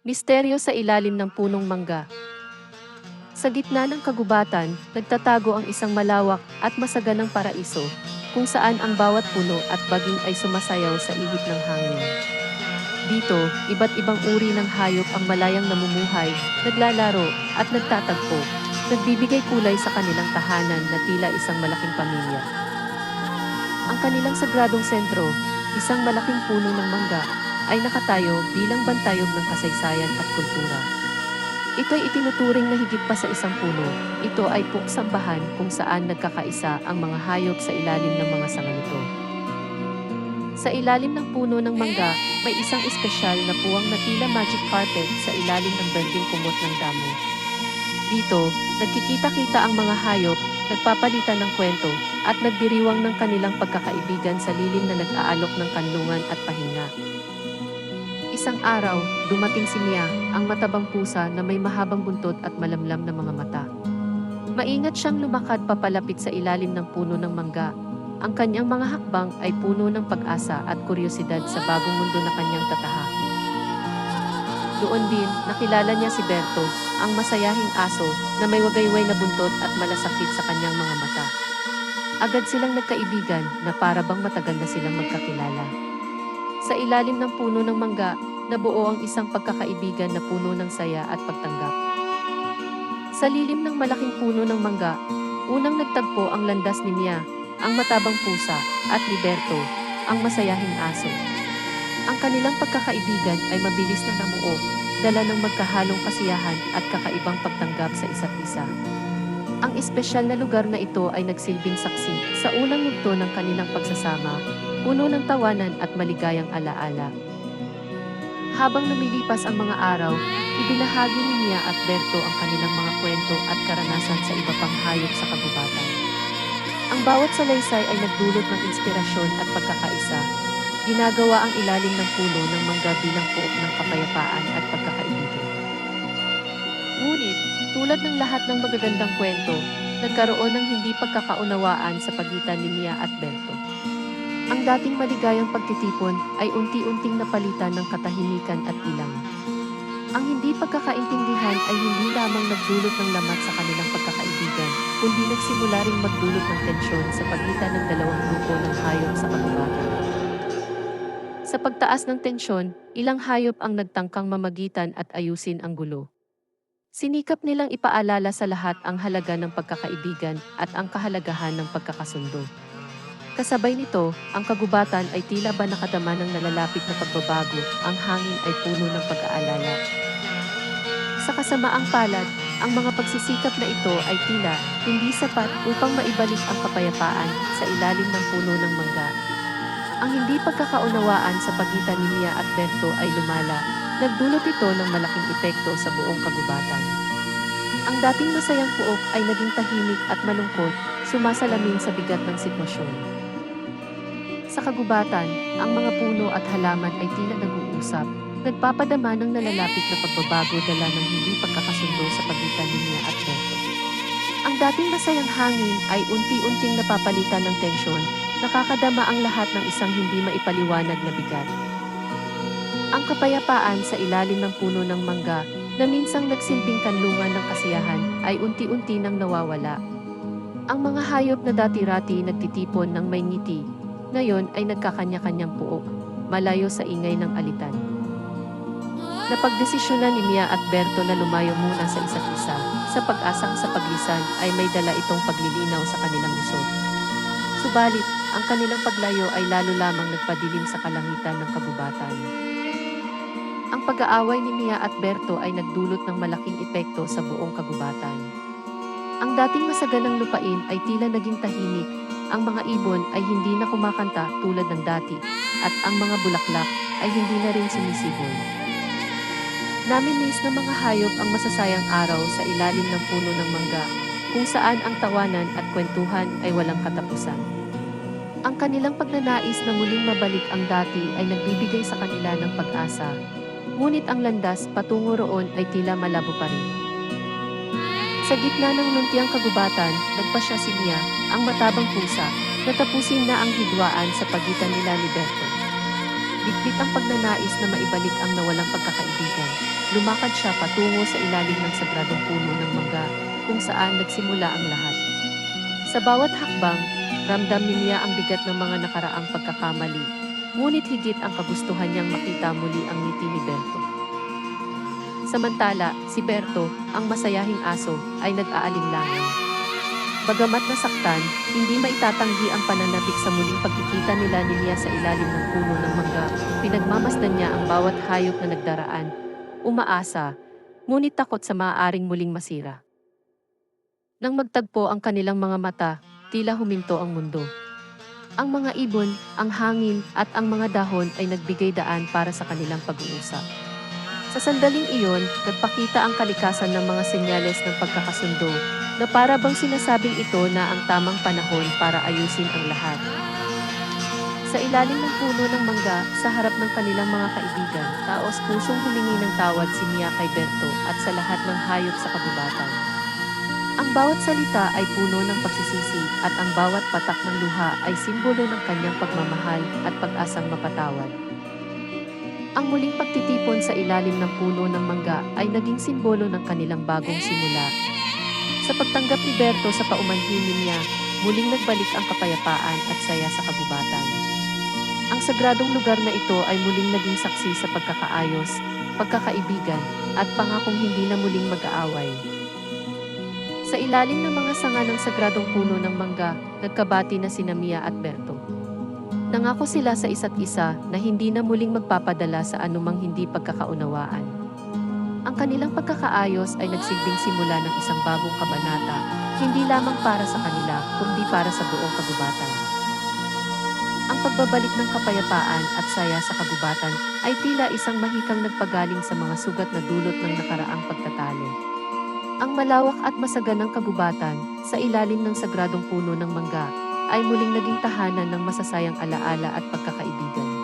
Misteryo sa ilalim ng punong mangga. Sa gitna ng kagubatan, nagtatago ang isang malawak at masaganang paraiso, kung saan ang bawat puno at baging ay sumasayaw sa ihip ng hangin. Dito, iba't ibang uri ng hayop ang malayang namumuhay, naglalaro, at nagtatagpo, nagbibigay kulay sa kanilang tahanan na tila isang malaking pamilya. Ang kanilang sagradong sentro, isang malaking puno ng mangga, ay nakatayo bilang bantayog ng kasaysayan at kultura. Ito'y itinuturing na higit pa sa isang puno. Ito ay puksambahan kung saan nagkakaisa ang mga hayop sa ilalim ng mga sanga nito. Sa ilalim ng puno ng mangga, may isang espesyal na puwang na tila magic carpet sa ilalim ng bending kumot ng damo. Dito, nagkikita-kita ang mga hayop, nagpapalitan ng kwento, at nagdiriwang ng kanilang pagkakaibigan sa lilim na nag-aalok ng kanlungan at pahinga. Isang araw, dumating si Mia, ang matabang pusa na may mahabang buntot at malamlam na mga mata. Maingat siyang lumakad papalapit sa ilalim ng puno ng mangga. Ang kanyang mga hakbang ay puno ng pag-asa at kuryosidad sa bagong mundo na kanyang tatahakin. Doon din, nakilala niya si Berto, ang masayahing aso na may wagayway na buntot at malasakit sa kanyang mga mata. Agad silang nagkaibigan na para bang matagal na silang magkakilala. Sa ilalim ng puno ng mangga, nabuo ang isang pagkakaibigan na puno ng saya at pagtanggap. Sa lilim ng malaking puno ng mangga, unang nagtagpo ang landas ni Mia, ang matabang pusa, at ni Berto, ang masayahing aso. Ang kanilang pagkakaibigan ay mabilis na namuo, dala ng magkahalong kasiyahan at kakaibang pagtanggap sa isa't isa. Ang espesyal na lugar na ito ay nagsilbing saksi sa unang yugto ng kanilang pagsasama, puno ng tawanan at maligayang alaala. Habang lumilipas ang mga araw, ibinahagi ni Mia at Berto ang kanilang mga kwento at karanasan sa iba pang hayop sa kagubatan. Ang bawat salaysay ay nagdulot ng inspirasyon at pagkakaisa. Ginagawa ang ilalim ng puno ng mangga bilang puok ng kapayapaan at pagkakaibigan. Tulad ng lahat ng magagandang kwento, nagkaroon ng hindi pagkakaunawaan sa pagitan ni Mia at Berto. Ang dating maligayang pagtitipon ay unti-unting napalitan ng katahimikan at ilang. Ang hindi pagkakaintindihan ay hindi lamang nagdulot ng lamat sa kanilang pagkakaibigan, kundi nagsimula ring magdulot ng tensyon sa pagitan ng dalawang grupo ng hayop sa kagubatan. Sa pagtaas ng tensyon, ilang hayop ang nagtangkang mamagitan at ayusin ang gulo. Sinikap nilang ipaalala sa lahat ang halaga ng pagkakaibigan at ang kahalagahan ng pagkakasundo. Kasabay nito, ang kagubatan ay tila ba nakadama ng nalalapit na pagbabago, ang hangin ay puno ng pag-aalala. Sa kasamaang palad, ang mga pagsisikap na ito ay tila hindi sapat upang maibalik ang kapayapaan sa ilalim ng puno ng mangga. Ang hindi pagkakaunawaan sa pagitan ni Mia at Berto ay lumala, nagdulot ito ng malaking epekto sa buong kagubatan. Ang dating masayang puok ay naging tahimik at malungkot, sumasalamin sa bigat ng sitwasyon. Sa kagubatan, ang mga puno at halaman ay tila nag-uusap, nagpapadama ng nalalapit na pagbabago dala ng hindi pagkakasundo sa pagitan ni Mia at Berto. Ang dating masayang hangin ay unti-unting napapalitan ng tensyon, nakakadama ang lahat ng isang hindi maipaliwanag na bigat. Ang kapayapaan sa ilalim ng puno ng mangga na minsang nagsilbing kanlungan ng kasiyahan ay unti-unti nang nawawala. Ang mga hayop na dati-rati nagtitipon ng may ngiti, ngayon ay nagkakanya-kanyang puok, malayo sa ingay ng alitan. Napagdesisyonan ni Mia at Berto na lumayo muna sa isa't isa, sa pag-asang sa paglisan ay may dala itong paglilinaw sa kanilang usod. Subalit, ang kanilang paglayo ay lalo lamang nagpadilim sa kalangitan ng kagubatan. Ang pag-aaway ni Mia at Berto ay nagdulot ng malaking epekto sa buong kagubatan. Ang dating masaganang lupain ay tila naging tahimik, ang mga ibon ay hindi na kumakanta tulad ng dati, at ang mga bulaklak ay hindi na rin sumisibol. Naminis ng mga hayop ang masasayang araw sa ilalim ng puno ng mangga, kung saan ang tawanan at kwentuhan ay walang katapusan. Ang kanilang pagnanais na muling mabalik ang dati ay nagbibigay sa kanila ng pag-asa, ngunit ang landas patungo roon ay tila malabo pa rin. Sa gitna ng luntiang kagubatan, nagpasya si Mia, ang matabang pusa, na tapusin na ang hidwaan sa pagitan nila ni Berto. Bitbit ang pagnanais na maibalik ang nawalang pagkakaibigan. lumakad siya patungo sa ilalim ng sagradong puno ng mangga, kung saan nagsimula ang lahat. Sa bawat hakbang, ramdam ni Mia ang bigat ng mga nakaraang pagkakamali, ngunit higit ang kagustuhan niyang makita muli ang ngiti ni Berto. Samantala, si Berto, ang masayahing aso, ay nag-aalinlangan. Bagamat nasaktan, hindi maitatanggi ang pananabik sa muling pagkikita nila ni Mia sa ilalim ng puno ng mangga. Pinagmamasdan niya ang bawat hayop na nagdaraan. Umaasa, ngunit takot sa maaaring muling masira. Nang magtagpo ang kanilang mga mata, tila huminto ang mundo. Ang mga ibon, ang hangin, at ang mga dahon ay nagbigay daan para sa kanilang pag-uusap. Sa sandaling iyon, nagpakita ang kalikasan ng mga senyales ng pagkakasundo na para bang sinasabing ito na ang tamang panahon para ayusin ang lahat. Sa ilalim ng puno ng mangga, sa harap ng kanilang mga kaibigan, taos pusong humingi ng tawad si Mia kay Berto at sa lahat ng hayop sa kabubatan. Ang bawat salita ay puno ng pagsisisi at ang bawat patak ng luha ay simbolo ng kanyang pagmamahal at pag-asang mapatawad. Ang muling pagtitipon sa ilalim ng puno ng mangga ay naging simbolo ng kanilang bagong simula. Sa pagtanggap ni Berto sa paumanhin niya, muling nagbalik ang kapayapaan at saya sa kabubatan. Ang sagradong lugar na ito ay muling naging saksi sa pagkakaayos, pagkakaibigan, at pangakong hindi na muling mag-aaway. Sa ilalim ng mga sanga ng sagradong puno ng mangga, nagkabati na si Mia at Berto. Nangako sila sa isa't isa na hindi na muling magpapadala sa anumang hindi pagkakaunawaan. Ang kanilang pagkakaayos ay nagsilbing simula ng isang bagong kabanata, hindi lamang para sa kanila, kundi para sa buong kagubatan. Ang pagbabalik ng kapayapaan at saya sa kagubatan ay tila isang mahikang nagpagaling sa mga sugat na dulot ng nakaraang pagtatalo. Ang malawak at masaganang kagubatan sa ilalim ng sagradong puno ng mangga ay muling naging tahanan ng masasayang alaala at pagkakaibigan.